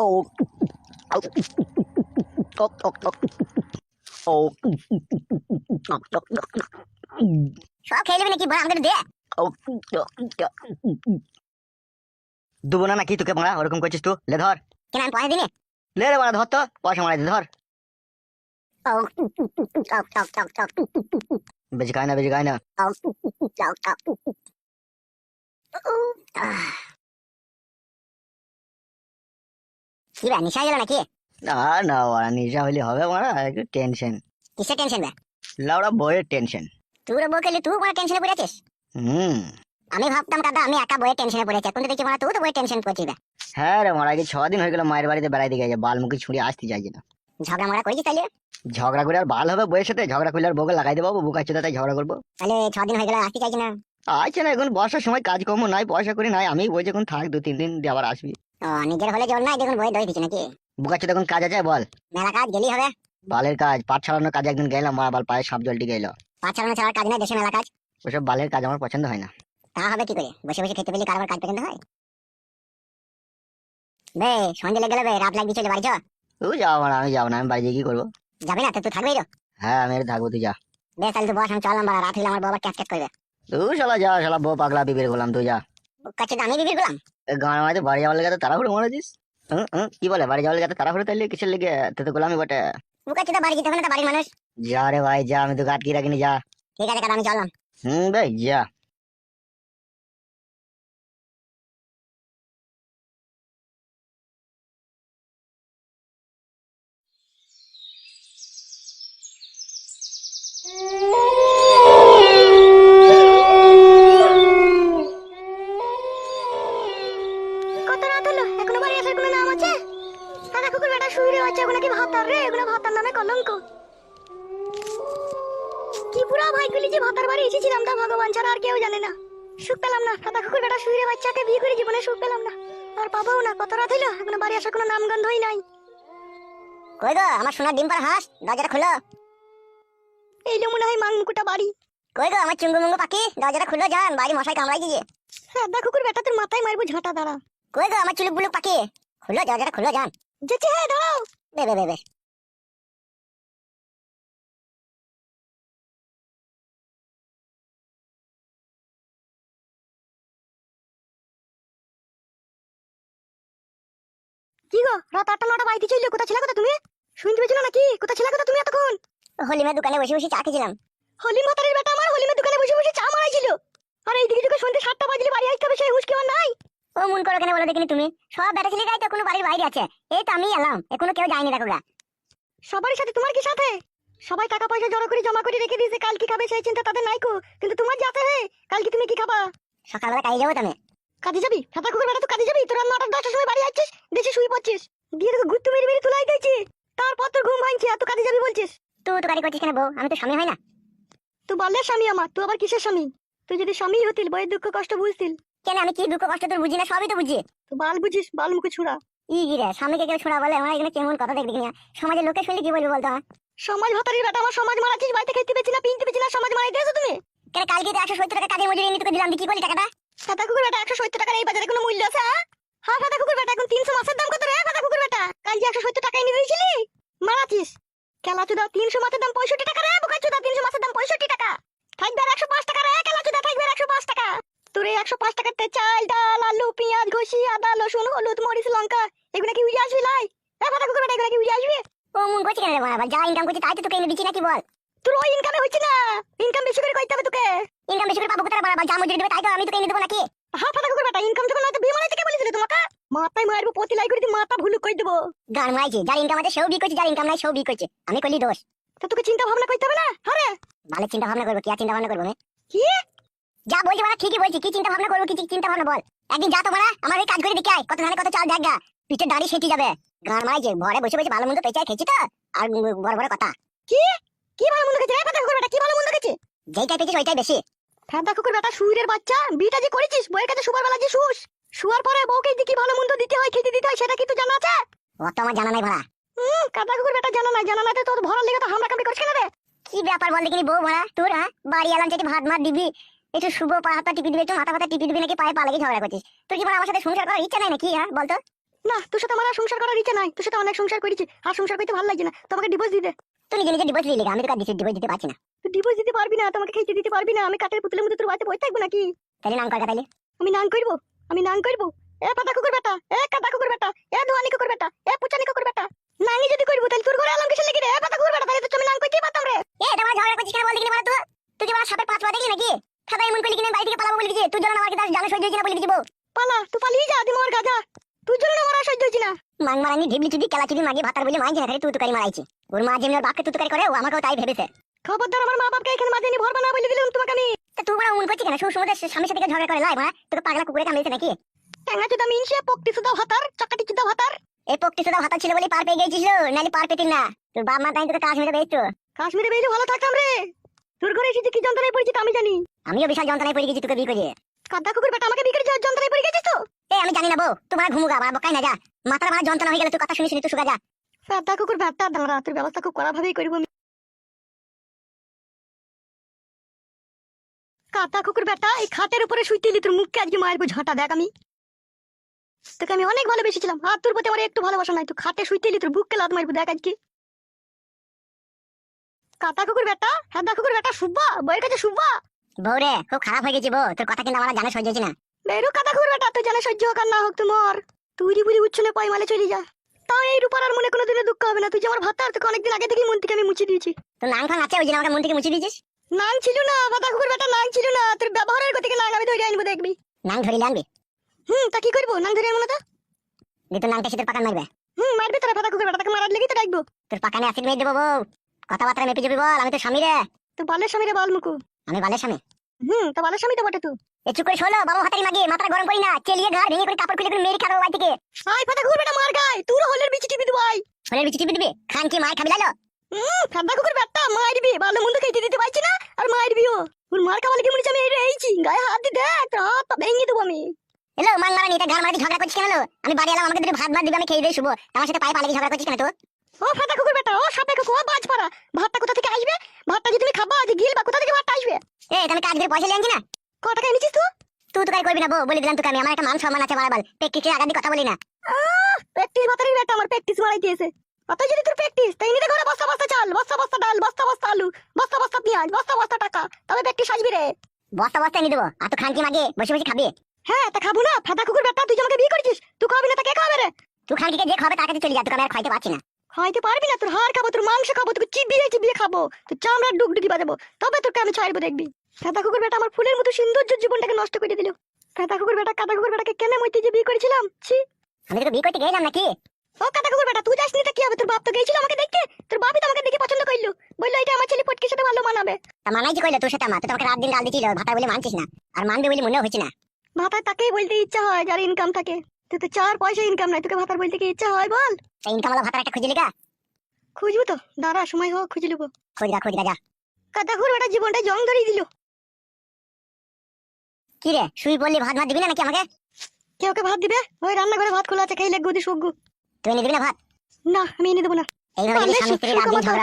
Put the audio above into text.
টক ও টক টক টক সব খেয়ে নেবে নাকি? বড় আমাদের দে। দেবো না নাকি তোকে মারা ওরকম করছিস তুই? লে ধর। কেন আমি পয়সা দিনে? লে রে মারা ধর তো। পয়সা মারা ধর। বেশি খায় না বেশি খায় না। কি বে নিশা গেল নাকি? না না ওরা নিশা হইলে হবে মারা একটু টেনশন কিসের টেনশন বে? লাউড়া বইয়ের টেনশন তুই বউ তুই টেনশনে পড়ে আছিস? হুম আমি ভাবতাম দাদা আমি একা বইয়ের টেনশনে পড়ে আছি এখন দেখছি মানে তুই তো বইয়ের টেনশন করছিস বে হ্যাঁ রে মারা ছ দিন হয়ে গেল মায়ের বাড়িতে বেড়াইতে গেছে ছুঁড়ি আসতে চাইছে না ঝগড়া মরা করেছিস তাহলে ঝগড়া করে আর ভালো হবে বইয়ের সাথে ঝগড়া করলে আর বউকে লাগাই দেবো বুকা চোদা তাই ঝগড়া করব তাহলে ছ দিন হয়ে গেল আসতে চাইছি না আচ্ছা না এখন বর্ষার সময় কাজ কাজকর্ম নাই পয়সা করি নাই আমি বলছি এখন থাক দু তিন দিন দিয়ে আবার আসবি। ও নিজের হলে জোর নাই দেখুন বই দই দিচ্ছে নাকি? বুকা চোদা এখন কাজ আছে বল। মেলা কাজ গেলি হবে? বালের কাজ পাট ছাড়ানোর কাজ একদিন গেলাম মা বাল পায়ে সাপ জলটি গেল। পাঁচ চালানো ছাড়ার কাজ নাই দেশে মেলা কাজ? ওসব বালের কাজ আমার পছন্দ হয় না। তা হবে কি করে? বসে বসে খেতে পেলে কারবার কাজ পছন্দ হয়? বে সন্ধ্যে লেগে গেলে বে রাত লাগবে চলে বাড়ি চ। ও যাও মারা আমি যাব না আমি বাড়ি গিয়ে কি করব? যাবে না তো তুই থাকবেই তো? হ্যাঁ আমি থাকব তুই যা। বেশ তাহলে তুই বস আমি চললাম বাড়া রাত হলে আমার বাবা ক্যাচ ক্যাচ করবে। তুই শালা যা শালা বউ পাগলা বিবির গোলাম তুই যা। কাছে আমি বিবির গেলাম? গান মাঝে বাড়ি যাওয়ার লেগে তো তাড়াহুড়ো মারাছিস কি বলে? বাড়ি যাওয়ার লেগে তাড়াহুড়ো তাইলে কিসের লেগে? তো তো গোলামি বটে। ও চিতা বাড়ি যেতে হবে না বাড়ির মানুষ। যা রে ভাই যা আমি তো আটকে রাখিনি যা। ঠিক আছে কাল আমি চললাম। হুম ভাই যা। ভগবান ছাড়া আর কেউ জানে না। সুখ পেলাম না দাদা কুকুর বেটা শুয়ে বাচ্চাকে বিয়ে করে জীবনে সুখ পেলাম না। আর পাবো না কত রাত হলো এখনও বাড়ি আসার কোনো নাম গন্ধই নাই। কই গো আমার সোনার ডিম পার হাঁস দরজাটা খুলো। এই যে মনে হয় মাং মুকুটা বাড়ি। কই গো আমার চুঙ্গু মুঙ্গু পাখি দরজাটা খুলো যান বাড়ি মশাই কামড়াই দিয়ে হ্যাঁ দা কুকুর বেটা তোর মাথায় মারবো ঝাঁটা দাঁড়া। কই গো আমার চুলুক বুলুক পাখি খুলো দরজাটা খুলো যান যেতে হ্যাঁ দাঁড়াও। বে বে বে। কি গো? রাত আটটা নটা বাড়িতে চললে কোথা ছিল কোথা তুমি? শুনতে পেয়েছিল নাকি? কোথা ছিল কোথা তুমি এতক্ষণ? হলিমের দোকানে বসে বসে চা খেয়েছিলাম। হলিম মাতারের বেটা আমার? হলিমের দোকানে বসে বসে চা মারাইছিল। আর এইদিকে যখন সন্ধ্যে সাতটা বাজলে বাড়ি আসতে হবে সেই হুঁশ কি আমার নাই। ও মন করো কেন বলো দেখিনি তুমি? সব বেটা ছেলে গাই তো কোনো বাড়ির বাইরে আছে। এই তো আমি এলাম এখনও কেউ যায়নি দেখো গা। সবারই সাথে তোমার কি সাথে? সবাই টাকা পয়সা জড়ো করে জমা করে রেখে দিয়েছে কাল কি খাবে সেই চিন্তা তাদের নাই কো। কিন্তু তোমার যাতে হে কাল কি তুমি কি খাবা? সকালবেলা কাজে যাব তুমি কাজে যাবি? ফাটা কুকুর বেটা তো কাজে যাবি? তোরা নটার দশটার সময় বাড়ি আসছিস দেশে শুয়ে পড়ছিস গিয়ে তোকে ঘুরতে মেরে মেরে তুলাই দিয়েছি তারপর তোর ঘুম ভাঙছে আর তুই কাজে যাবি বলছিস তুই করছিস কেন বউ? আমি তো স্বামী হয় না। তুই বললে স্বামী আমার তুই আবার কিসের স্বামী? তুই যদি স্বামী হতিল বইয়ের দুঃখ কষ্ট বুঝতিল কেন আমি কি দুঃখ কষ্ট তোর বুঝি না? সবই তো বুঝি। তুই বাল বুঝিস বাল মুখে ছুড়া। ই গিরে স্বামীকে কেউ ছোড়া বলে? আমার এখানে কেমন কথা দেখবি না সমাজের লোকে শুনলে কি বলব বলতো আমার সমাজ ভাতারির বেটা আমার সমাজ মারাচ্ছিস বাড়িতে খেতে পেয়েছি না পিনতে পেয়েছি না সমাজ মারাই দিয়েছ তুমি? কেন কালকে একশো সত্তর টাকা কাজের মজুরি এনে তোকে দিলাম কি করলি টাকাটা? সাদা কুকুর বেটা একশো সত্তর টাকার এই বাজারে কোনো মূল্য আছে হ্যাঁ? হ্যাঁ সাদা কুকুর বেটা এখন তিনশো মাছের দাম কত রে সাদা কুকুর বেটা কাল যে একশো সত্তর টাকা এনে দিয়েছিলি মারাচ্ছিস খেলা চুদা তিনশো মাছের দাম পঁয়ষট্টি টাকা রে বোকা চুদা তিনশো মাছের দাম পঁয়ষট্টি টাকা। থাকবে একশো পাঁচ টাকা রে খেলা চুদা থাকবে একশো পাঁচ টাকা। তোর এই একশো পাঁচ টাকাতে চাল ডাল আলু পেঁয়াজ ঘষি আদা রসুন হলুদ মরিচ লঙ্কা এগুলো কি উড়ে আসবি লাই? এ ফাটা কুকুর বেটা এগুলো কি উড়ে আসবে? ও মন করছে কেন বাবা? যা ইনকাম করছি তাই তো তোকে এনে দিচ্ছি নাকি বল? তোর ওই ইনকামে হচ্ছে না। ইনকাম বেশি করে করতে হবে তোকে। ইনকাম বেশি করে পাবো কোথায় বাবা? যা মজুরি দেবে তাই তো আমি তোকে এনে দেবো নাকি? হ্যাঁ ফাটা কুকুর বেটা ইনকাম যখন হয়তো বিমানে থেকে বলেছিলে তোমাকে? মাথায় মারবো প্রতি লাই করে মাথা ভুলুক করে দেবো। গান মাইছি যার ইনকাম আছে সেও বি করছে যার ইনকাম নাই সেও বি করছে। আমি করলি দোষ। তো তোকে চিন্তা ভাবনা করতে হবে না? আরে ভালো চিন্তা ভাবনা করব কি আর চিন্তা ভাবনা করব কি? যা বলছি মানে ঠিকই বলছি। কি চিন্তা ভাবনা করব কি চিন্তা ভাবনা বল। একদিন যা তোমরা আমার এই কাজ করে দেখে আয়। কত ধানে কত চাল দেখা পিঠে দাড়ি সেটি যাবে। গান মাইছে ঘরে বসে বসে ভালো মন্দ পেঁচায় খেয়েছি তো। আর বড় বড় কথা। কি? কি ভালো মন্দ খেয়েছে? কুকুর বেটা কি ভালো মন্দ খেয়েছে? যেইটাই পেয়েছিস ওইটাই বেশি। ফাটা কুকুর বেটা শুয়ের বাচ্চা বিটা যে করেছিস বইয়ের কাছে শুবার বেলা যে শুস। শুয়ার পরে বউকে কি ভালো মন্দ দিতে হয় খেতে দিতে হয় সেটা কি তুই জানা আছে? অত আমার জানা নাই ভাড়া হুম কাটা কুকুর বেটা জানা নাই জানা নাই তো তোর ভরার লেগে তো হামলা কামড়ি করছিস কেন রে? কি ব্যাপার বল দেখিনি বউ ভাড়া তোর হ্যাঁ? বাড়ি এলাম যেটি ভাত মার দিবি? একটু শুভ পা হাতটা টিপি দিবি একটু মাথা ফাতা টিপি দিবি নাকি পায়ে পা লেগে ঝগড়া করছিস? তোর কি আমার সাথে সংসার করার ইচ্ছা নাই নাকি হ্যাঁ? বলতো না তোর সাথে আমার সংসার করার ইচ্ছা নাই। তোর সাথে অনেক সংসার করেছি আর সংসার করতে ভালো লাগছে না। তোমাকে ডিভোর্স দিতে। তুই নিজে নিজে ডিভোর্স নিলি আমি তোকে ডিভোর্স দিতে পারছি না। তুই ডিভোর্স দিতে পারবি না তোমাকে খেতে দিতে পারবি না আমি কাঠের পুতুলের মধ্যে তোর বাড়িতে বসে থাকব নাকি? তাহলে নাম কর তাহলে আমি নাম করব আমি নাং করব? এ পাতা কুকুর বেটা এ কাদা কুকুর বেটা এ ধোয়ানি কুকুর বেটা এ পুচানি কুকুর বেটা। নাঙ্গি যদি করব তাহলে তোর ঘরে আলম কিসের লেগে রে? এ পাতা কুকুর বেটা তাহলে তো আমি নাং করতেই পারতাম রে? এ তোমার ঝগড়া করছিস কেন বল দেখি বল তুই তুই কি বড় সাপের পাঁচ পা দেখলি নাকি? খাতা এমন করলি কিনা? বাড়ি থেকে পালাবো বলে দিছি তুই জন্য আমার কাছে জানা সহ্য হয়েছে না বলে দিছি পালা তুই পালিয়ে যা দিমা আমার গাজা তুই জন্য আমার সহ্য হচ্ছে না। মাং মারানি ঢিবলি চুদি কেলা চুদি মাগি ভাতার বলে মাইছে না খালি তুই তুকারি মারাইছি। ওর মা যেমনি বাপকে তুতুকারি করে ও আমাকেও তাই ভেবেছে। খবরদার আমার মা বাপকে এখানে মাঝে নিয়ে ভরবা না বলে মন করছিস কেন? সুর সমুদ্রের স্বামীর সাথে ঝগড়া করে লাই মানে তোকে পাগলা কুকুরে কামড়েছে নাকি? ট্যাঙ্গা চুদা মিনসে পক্তি সুদা ভাতার চাকাটি চুদা ভাতার এই পক্ষে শুধু হাতা ছিল বলে পার পেয়ে গেছিস নাহলে পার পেতিস না। তোর বাপ মা তাই তোকে কাশ্মীরে বেচতো কাশ্মীরে বেরিয়ে ভালো থাকতাম রে। তোর ঘরে এসেছি কি যন্ত্রণায় পড়েছি আমি জানি। আমিও বিশাল যন্ত্রণায় পড়ে গেছি তোকে বিয়ে করিয়ে। কাদা কুকুর বেটা আমাকে বিক্রি যাওয়ার যন্ত্রণায় পড়ে গেছিস তো? এ আমি জানি না বউ তোমার ঘুমুগা আমার বকাই না যা। মাথার আমার যন্ত্রণা হয়ে গেলে তুই কথা শুনিস নি তুই সুগা যা। কাদা কুকুর বেটা দাঁড়া তোর ব্যবস্থা খুব কড়া ভাবেই করব কাদা কুকুর বেটা এই খাটের উপরে শুইতে এলি তোর মুখকে আজকে মায়ের ঝাঁটা দেখ আমি। তোকে আমি অনেক ভালোবেসেছিলাম আর তোর প্রতি আমার একটু ভালোবাসা নাই তুই খাটে শুইতে এলি তোর বুককে লাত মারবো দেখ আজকে। কাতা কুকুর বেটা হ্যাঁ কুকুর বেটা শুভা বইয়ের কাছে শুভা বউ রে খুব খারাপ হয়ে গেছি বউ তোর কথা কিন্তু আমার জানা সহ্য হচ্ছে না। বেরো কাতা কুকুর বেটা তুই জানা সহ্য হোক আর না হোক তোমার তুই বুড়ি উচ্ছনে পয়মালে চলে যা। তাও এই রূপার আর মনে কোনো দিনে দুঃখ হবে না তুই যে আমার ভাত আর তোকে অনেকদিন আগে থেকেই মন থেকে আমি মুছে দিয়েছি। তোর নাং ফাং আছে ওই জন্য আমাকে মন থেকে মুছে দিয়েছিস? নাং ছিল না বাতা কুকুর বেটা নাং ছিল না তোর ব্যবহারের গতিকে নাং আমি ধরে আনব দেখবি। নাং ধরিলে আনবি? হুম তা কি করব? নাং ধরে আনব না তো? দিয়ে তোর নাংটা শীতের পাকান মারবে। হুম মারবি তোরা ফাটা কুকুর বেটা তাকে মারার লেগেই তো ডাকবো তোর পাকানে অ্যাসিড মেরে দেবো বউ। কথাবার্তা মেপে যাবি বল আমি তো স্বামী রে। তো বালের স্বামীরে বল মুকু। আমি বালের স্বামী? হুম তো বালের স্বামী তো বটে তুই এ চুপ করে শোলো বাবা হাতারি মাগি মাথা গরম করি না চেলিয়ে ঘর ভেঙে করে কাপড় খুলে করে মেরে খাব বাড়ি থেকে। আই ফাটা কুকুর বেটা মার গায় তুই হলের বিচি টিপি দিবো আই ফোনের বিচি টিপে দিবি? খান কি মায় খাবি লালো? ফাটা কুকুর বেটা মারবি ভালো মন্দ খেতে দিতে পারছি না আর মারবিও ওর মার খাওয়ালে কি মনে আমি এই এইছি গায়ে হাত দিয়ে দেখ তোর হাত পা ভেঙে দেবো আমি। এলো মান মারানি এটা ঘর মারানি ঝগড়া করছিস কেন? আমি বাড়ি এলাম আমাকে দুটো ভাত ভাত দিবি আমি খেয়ে দিয়ে শুবো। আমার সাথে পায়ে পালিয়ে ঝগড়া করছিস কেন তো ও ফাটা কুকুর বেটা ও সাপে কুকুর ও বাজ পাড়া। ভাতটা কোথা থেকে আসবে? ভাতটা যদি তুমি খাবা? যে গিলবা কোথা থেকে ভাতটা আসবে? এ আমি কাজ করে পয়সা লিয়ে আনছি না? ক টাকা এনেছিস তুই? তুই তো কাজ করবি না বউ বলে দিলাম তোকে আমি। আমার একটা মান সম্মান আছে বারবার। পেকিকে আগাদি কথা বলি না। প্র্যাকটিস মাতারি বেটা আমার প্র্যাকটিস মারাই দিয়েছে। অত যদি তোর প্র্যাকটিস তাই নিতে ঘরে বস্তা বস্তা চাল বস্তা বস্তা ডাল বস্তা বস্তা আলু বস্তা বস্তা পেঁয়াজ বস্তা বস্তা টাকা তবে প্র্যাকটিস আসবি রে। বস্তা বস্তা এনে দেবো আর তো খান কি মাগে বসে বসে খাবি। হ্যাঁ তা খাব না ফাটা কুকুর বেটা তুই আমাকে বিয়ে করেছিস তুই খাবি না তা কে খাবে রে? তুই খান কি যে খাবে তার কাছে চলে যা তোকে আমি আর খাইতে পারছি না। খাইতে পারবি না তোর হাড় খাব তোর মাংস খাব তোকে চিবিয়ে চিবিয়ে খাব তোর চামড়ার ডুগডুগি বাজাবো তবে তোকে আমি ছাড়বো দেখবি। ফাটা কুকুর বেটা আমার ফুলের মতো সৌন্দর্য জীবনটাকে নষ্ট করে দিল। ফাটা কুকুর বেটা কাদা কুকুর বেটাকে কেন মইতে যে বিয়ে করেছিলাম ছি। আমি তোকে বিয়ে করতে গেলাম নাকি? ও কুকুর বেটা তুই যাসনি তা কি হবে? তোর বাপ তো গেছিল আমাকে দেখতে। তোর বাপই তো আমাকে দেখে পছন্দ করল। বলল এটা আমার ছেলে পটকির সাথে ভালো মানাবে। তা মানাই কি কইলো তোর সাথে আমার? তো তোমাকে রাত দিন গাল দিচ্ছিল ভাতা বলে মানছিস না। আর মানবে বলে মনেও হচ্ছে না। ভাতার তাকেই বলতে ইচ্ছা হয় যার ইনকাম থাকে। তুই তো চার পয়সা ইনকাম নাই তোকে ভাতার বলতে কি ইচ্ছা হয় বল? ইনকাম ভাতার একটা খুঁজে লিখা খুঁজবো তো। দাঁড়া সময় হোক খুঁজে নেব। খোঁজগা খোঁজগা যা। কুকুর বেটা জীবনটা জং ধরিয়ে দিল। কি রে শুই বললি ভাত ভাত দিবি না নাকি আমাকে? কে ওকে ভাত দিবে? ওই রান্নাঘরে ভাত খোলা আছে খেয়ে লেগ গুদি সুগ্গু তুই এনে দিবি না ভাত? না আমি এনে দেবো না। এইভাবে যদি স্বামী ঝগড়া